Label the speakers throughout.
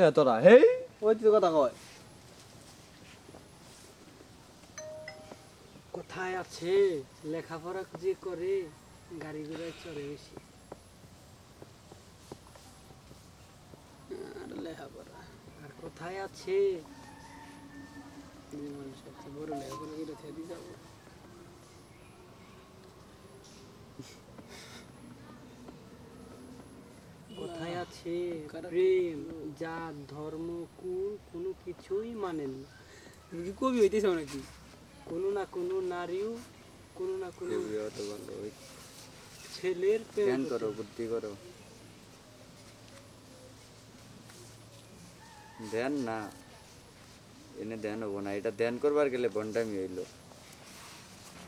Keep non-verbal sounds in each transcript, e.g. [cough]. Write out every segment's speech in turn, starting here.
Speaker 1: না তোরা, হেই?
Speaker 2: ওই তো কথা কয়।
Speaker 3: কোথায় আছে? লেখাপড়া যে করে গাড়ি ঘোড়ায় চড়ে বেশি। আর লেখাপড়া, আর কোথায় আছে? বড় লেখাপড়া করে থেকে যাব আছে প্রেম জাত ধর্ম কুল কোনো কিছুই মানেন না।
Speaker 2: কবি হইতেছ নাকি
Speaker 3: কোনো না কোনো নারীও কোনো না কোনো ছেলের প্রেম
Speaker 4: করো বুদ্ধি করো। ধ্যান না এনে ধ্যান হব না। এটা ধ্যান করবার গেলে বন্ডামি হইল।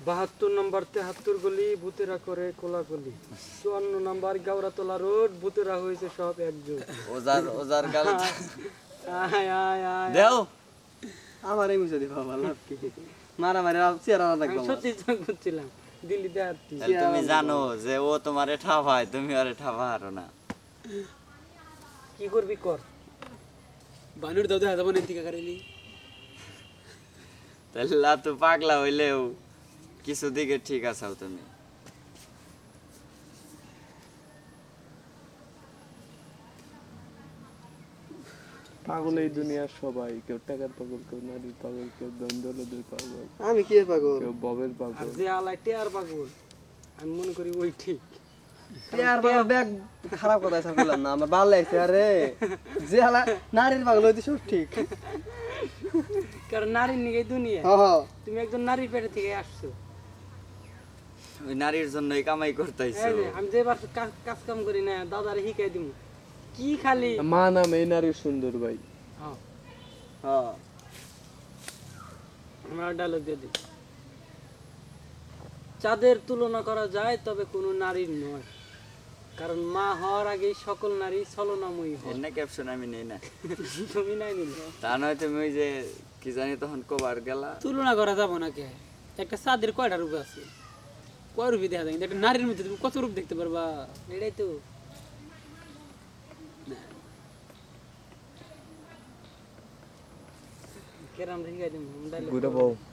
Speaker 3: বাহাত্তর নম্বর তেহাত্তর গলি ভূতেরা করে কোলাগুলি চুয়ান্ন নম্বর গাওরাতলা রোড ভূতেরা হয়েছে সব একজন
Speaker 4: ওজার ওজার গাল। [laughs]
Speaker 3: আয় আয় আয়
Speaker 4: দেও।
Speaker 2: আমার এই মুছে দিবা ভালো কি? মারা মারি চেহারা থাকব
Speaker 3: সত্যি তো করছিলাম দিল্লি
Speaker 4: তাহলে তুমি জানো যে ও তোমারে ঠাপায় তুমি আরে ঠাপা হারো না।
Speaker 3: কি করবি কর?
Speaker 2: বানুর দাও দেখা যাব নেন্তিকা কারেলি।
Speaker 4: তাহলে লাতু পাগলা হইলেও। কিছু দিকে ঠিক আছাও তুমি।
Speaker 1: পাগল এই দুনিয়ার সবাই কেউ টাকার পাগল কেউ নারীর পাগল কেউ দ্বন্দ্বলদের পাগল
Speaker 2: আমি কি পাগল?
Speaker 1: কেউ ববের পাগল।
Speaker 3: যে আলাই টেয়ার পাগল আমি মনে করি ওই ঠিক।
Speaker 2: আর বাবা ব্যাগ খারাপ কথা স্যার বললাম না আমার ভালো লাগছে আরে। যে হালা নারীর পাগল হইতে সব ঠিক।
Speaker 3: কারণ নারীর নিগে দুনিয়া।
Speaker 2: হ হ
Speaker 3: তুমি একজন নারীর পেটে থেকে আসছো।
Speaker 4: ওই নারীর জন্যই কামাই
Speaker 3: আমি যে বার কাজ কাজ কাম করি না দাদারে শিখাই দিব কি খালি?
Speaker 1: মা নাম এই নারীর সুন্দর ভাই।
Speaker 3: হ্যাঁ।
Speaker 2: হ্যাঁ।
Speaker 3: ডায়লগ দিয়ে দিই। চাঁদের তুলনা করা যায় তবে কোনো নারীর নয়। কারণ মা হওয়ার আগেই সকল নারী ছলনাময়ী হয়।
Speaker 4: এনে ক্যাপশন আমি নেই না। [laughs]
Speaker 3: তুমি নাই নিলে
Speaker 4: তা নয় তুমি ওই যে কি জানি তখন কবার গেলা।
Speaker 5: তুলনা করা যাব না কে একটা চাঁদের কয়টা রূপ আছে? কয় রূপে দেখা যায়? কিন্তু একটা নারীর মধ্যে তুমি কত রূপ দেখতে পারবা?
Speaker 3: এটাই তো। কেরাম শিখাই দিব
Speaker 1: গুড বউ।